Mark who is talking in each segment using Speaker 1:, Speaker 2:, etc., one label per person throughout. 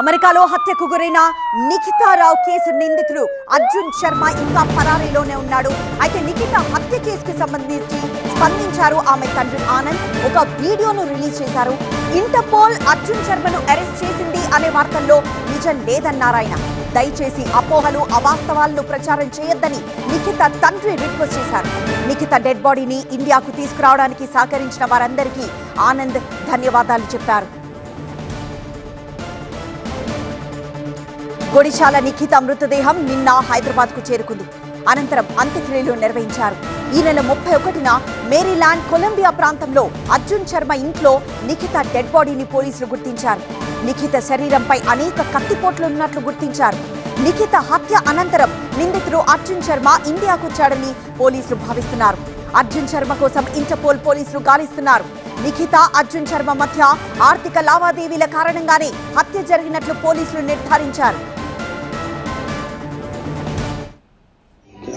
Speaker 1: అమెరికాలో హత్యకు గురైన నిఖితారావు కేసు నిందితుడు అర్జున్ శర్మ ఇంకా పరారీలోనే ఉన్నాడు. అయితే నిఖిత హత్య కేసుకు సంబంధించి స్పందించారు ఆమె తండ్రి ఆనంద్. ఒక వీడియోను రిలీజ్ చేశారు. ఇంటర్పోల్ అర్జున్ శర్మను అరెస్ట్ చేసింది అనే వార్తల్లో నిజం లేదన్నారాయన దయచేసి అపోహలు అవాస్తవాలను ప్రచారం చేయొద్దని నిఖిత తండ్రి రిక్వెస్ట్ చేశారు. నిఖిత డెడ్ బాడీని ఇండియాకు తీసుకురావడానికి సహకరించిన వారందరికీ ఆనంద్ ధన్యవాదాలు చెప్పారు. గొడిశాల నిఖిత మృతదేహం నిన్న హైదరాబాద్కు చేరుకుంది. అనంతరం అంత్యక్రియలు నిర్వహించారు. ఈ నెల ముప్పై ఒకటిన మేరీల్యాండ్ కొలంబియా ప్రాంతంలో అర్జున్ శర్మ ఇంట్లో నిఖిత డెడ్ బాడీని పోలీసులు గుర్తించారు. నిఖిత శరీరంపై అనేక కత్తిపోట్లు ఉన్నట్లు గుర్తించారు. నిఖిత హత్య అనంతరం నిందితుడు అర్జున్ శర్మ ఇండియాకు వచ్చాడని పోలీసులు భావిస్తున్నారు. అర్జున్ శర్మ కోసం ఇంటర్పోల్ పోలీసులు గాలిస్తున్నారు. నిఖిత అర్జున్ శర్మ మధ్య ఆర్థిక లావాదేవీల కారణంగానే హత్య జరిగినట్లు పోలీసులు నిర్ధారించారు.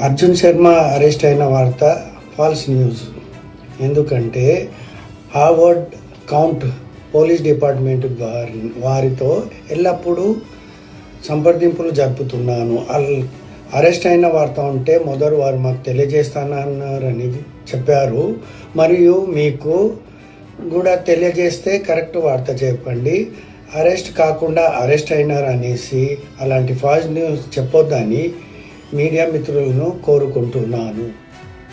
Speaker 2: అర్జున్ శర్మ అరెస్ట్ అయిన వార్త ఫాల్స్ న్యూస్. ఎందుకంటే హార్వర్డ్ కౌంట్ పోలీస్ డిపార్ట్మెంట్ వారి వారితో ఎల్లప్పుడూ సంప్రదింపులు జరుపుతున్నాను. అల్ అరెస్ట్ అయిన వార్త ఉంటే మొదలు వారు మాకు తెలియజేస్తానన్నారని చెప్పారు. మరియు మీకు కూడా తెలియజేస్తే కరెక్ట్ వార్త చెప్పండి. అరెస్ట్ కాకుండా అరెస్ట్ అయినారు అనేసి అలాంటి ఫాల్స్ న్యూస్ చెప్పొద్దని మీడియా మిత్రులను కోరుకుంటున్నాను.